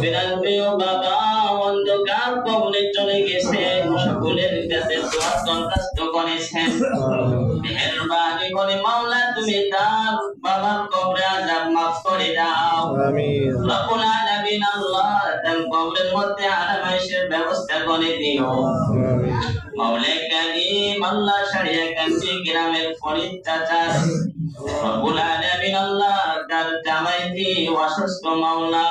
বিরাট প্রিয় বাবা অন্ধকার চলে গেছে সকলের কাছে দোয়া দরখাস্ত করেছেন মেহেরবানি করে মাওলা তুমি তার বাবার কবরে আজাব মাফ করে দাও আমিন। রব্বুল আলামিন আল্লাহ তার কবরের মধ্যে আরামাইশের ব্যবস্থা করে দিও। মাওলা কারীম আল্লাহ সারিয়া কান্দি গ্রামের ফরিদ চাচা রব্বুল আলামিন আল্লাহ তার জামাইটি অসুস্থ মাওলা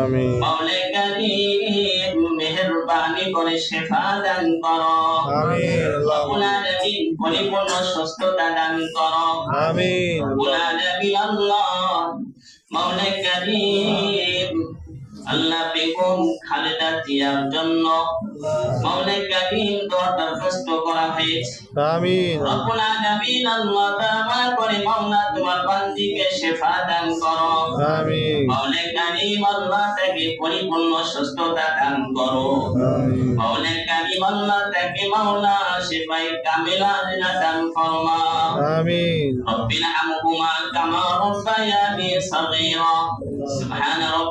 আমিন। মাওলা কারীম মেহেরবানি করে শেফা দান করো। আমিন রব্বুল আলামিন পরিপূর্ণ সুস্থতা দান করো। আমিন রব্বুল আলামিন আল্লাহ মাওলা কারীম আল্লাহ বেগম খালেদা জিয়ার জন্য মাওলানা কারীম দোয়া দরখাস্ত করা হয়েছে। আমিন। রব্বুল আলামিন আল্লাহ তাআলা করে মাওলানা তোমার বান্দিকে শেফা দান করো। আমিন। মাওলানা কারীম আল্লাহ তাকে পরিপূর্ণ সুস্থতা দান করো। আমিন। মাওলানা কারীম আল্লাহ তাকে মাওলানা শেফায়ে কামিলা দান ফরমা। আমিন। রব্বিনা আমহুমা কামা রাব্বায়ানি সাগীরা। সুবহানাল্লাহ